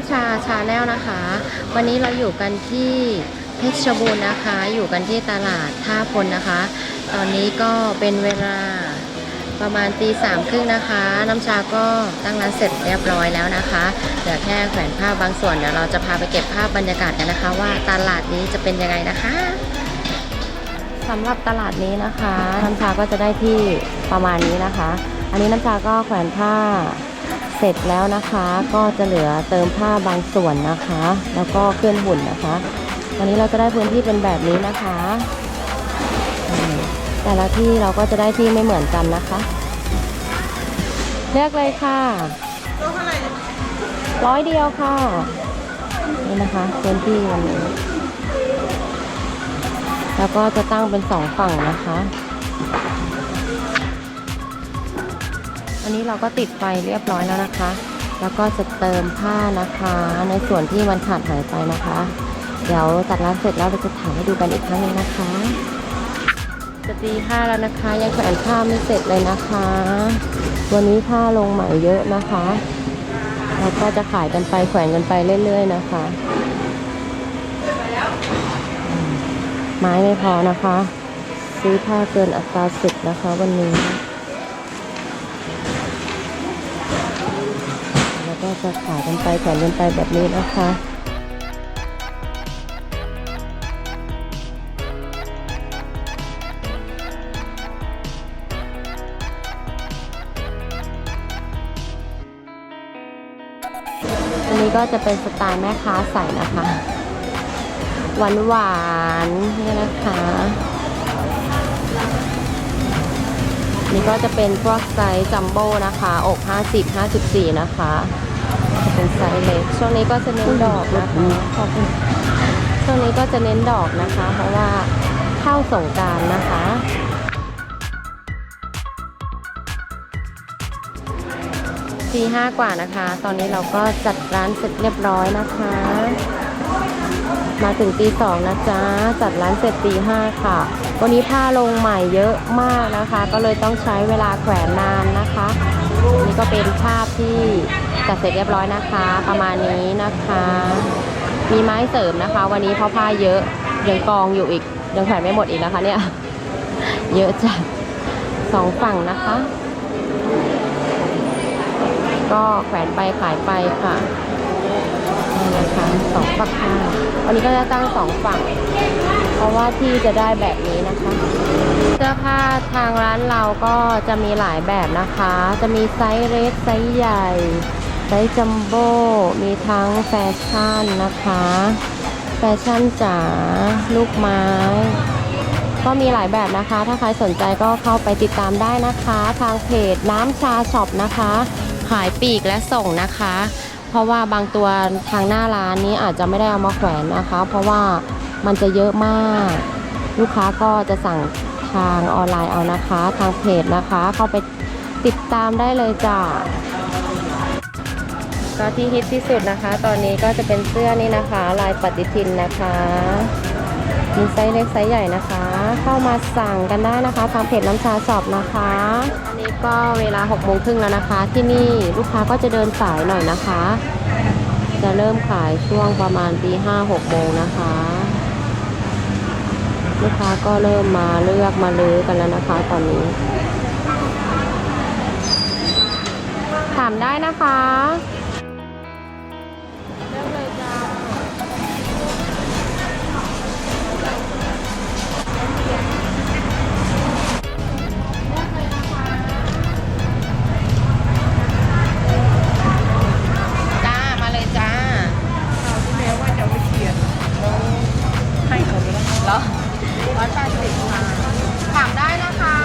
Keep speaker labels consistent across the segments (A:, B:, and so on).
A: ำชาชาแนลนะคะ วันนี้เราอยู่กันที่เพชรบูรณ์นะคะ อยู่กันที่ตลาดท่าพลนะคะ ตอนนี้ก็เป็นเวลาประมาณตีสามครึ่งนะคะ น้ำชาก็ตั้งร้านเสร็จเรียบร้อยแล้วนะคะเหลือแค่แขวนภาพบางส่วนเดี๋ยวเราจะพาไปเก็บภาพบรรยากาศกันนะคะ ว่าตลาดนี้จะเป็นยังไงนะคะสำหรับตลาดนี้นะคะ น้ำชาก็จะได้ที่ประมาณนี้นะคะ อันนี้น้ำชาก็แขวนผ้า เสร็จแล้วนะคะก็จะเหลือเติมผ้าบางส่วนนะคะ แล้วก็เคลื่อนหุ่นนะคะวันนี้เราจะได้พื้นที่เป็นแบบนี้นะคะ แต่ละที่เราก็จะได้ที่ไม่เหมือนกันนะคะ เลือกเลยค่ะร้อยเดียวค่ะ นี่นะคะพื้นที่วันนี้ แล้วก็จะตั้งเป็นสองฝั่งนะคะ อันนี้เราก็ติดไฟเรียบร้อยแล้วนะคะ แล้วก็จะเติมผ้านะคะ ในส่วนที่มันขาดหายไปนะคะ เดี๋ยวจัดร้านเสร็จแล้วเราจะถ่ายให้ดูกันอีกครั้งนึงนะคะ จะตีผ้าแล้วนะคะ ยังแขวนผ้าไม่เสร็จเลยนะคะ วันนี้ผ้าลงใหม่เยอะนะคะแล้วก็จะขายกันไปแขวนกันไปเรื่อยๆนะคะ ไม้ไม่พอนะคะ ซื้อผ้าเกินอัตราสิทธิ์นะคะวันนี้ ก็จะขายกันไปแขวนกันไปแบบนี้นะคะอันนี้ก็จะเป็นสไตล์แม่ค้าใส่นะคะ หวานหวานๆนี่นะคะนี่ก็จะเป็นพวกไซส์จัมโบ้นะคะ อก 50 54 นะคะ เป็นไซส์เล็ก ช่วงนี้ก็จะเน้นดอกนะคะขอบคุณช่วงนี้ก็จะเน้นดอกนะคะ เพราะว่าเข้าสงกรารนะคะตีห้ากว่านะคะ ตอนนี้เราก็จัดร้านเสร็จเรียบร้อยนะคะ มาถึงตีสองนะจ๊ะ จัดร้านเสร็จตีห้าค่ะ วันนี้ผ้าลงใหม่เยอะมากนะคะ ก็เลยต้องใช้เวลาแขวนนานนะคะ นี่ก็เป็นภาพที่จัดเสร็จเรียบร้อยนะคะ ประมาณนี้นะคะ มีไม้เสริมนะคะ วันนี้เพราะผ้าเยอะยังกองอยู่อีกยังแขวนไม่หมดอีกนะคะเนี่ย เยอะจัดสองฝั่งนะคะ ก็แขวนไปขายไปค่ะนี่นะคะสองฝักผ้าวันนี้ก็จะตั้งสองฝั่ง ราะว่าที่จะได้แบบนี้นะคะเสื้อผ้าทางร้านเราก็จะมีหลายแบบนะคะ จะมีไซส์เล็กไซส์ใหญ่ ไซส์จัมโบ้มีทั้งแฟชั่นนะคะ แฟชั่นจ๋าลูกไม้ ก็มีหลายแบบนะคะ ถ้าใครสนใจก็เข้าไปติดตามได้นะคะ ทางเพจน้ำชาช็อปนะคะ ขายปีกและส่งนะคะ เพราะว่าบางตัวทางหน้าร้านนี้อาจจะไม่ได้เอามาแขวนนะคะ เพราะว่า มันจะเยอะมาก ลูกค้าก็จะสั่งทางออนไลน์เอานะคะ ทางเพจนะคะ เข้าไปติดตามได้เลยจ้ะก็ที่ฮิตที่สุดนะคะ ตอนนี้ก็จะเป็นเสื้อนี่นะคะ ลายปฏิทินนะคะมีไซส์เล็กไซส์ใหญ่นะคะ เข้ามาสั่งกันได้นะคะทางเพจน้ำชาช็อปนะคะอันนี้ก็เวลา6โมงครึ่งแล้วนะคะ ที่นี่ลูกค้าก็จะเดินสายหน่อยนะคะ จะเริ่มขายช่วงประมาณตีห้าหกโมงนะคะ ลูกค้าก็เริ่มมาเลือกมาลื้อกันแล้วนะคะตอนนี้ ถามได้นะคะ
B: 180ค่ะ
A: ถามได้นะคะ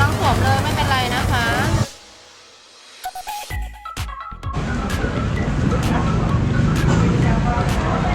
A: ต้องสวมเลยไม่เป็นไรนะคะ
B: Thank you.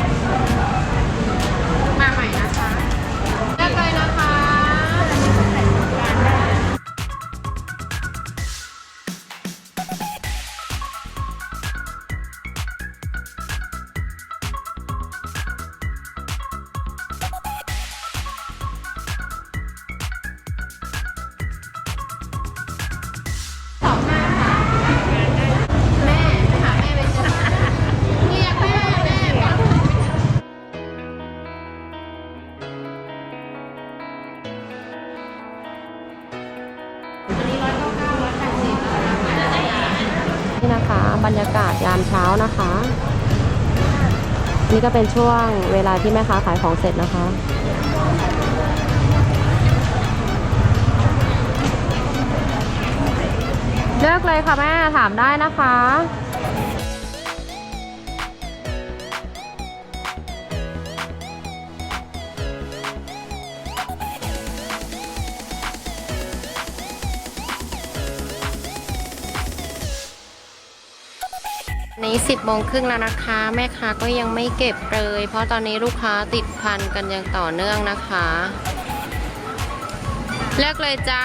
B: นะคะ
A: บรรยากาศยามเช้านะคะ นี่ก็เป็นช่วงเวลาที่แม่ค้าขายของเสร็จนะคะเลิกเลยค่ะแม่ถามได้นะคะ นี้ 10โมงครึ่งแล้วนะคะ แม่ค้าก็ยังไม่เก็บเลย เพราะตอนนี้ลูกค้าติดพันกันอย่างต่อเนื่องนะคะ เลือกเลยจ้า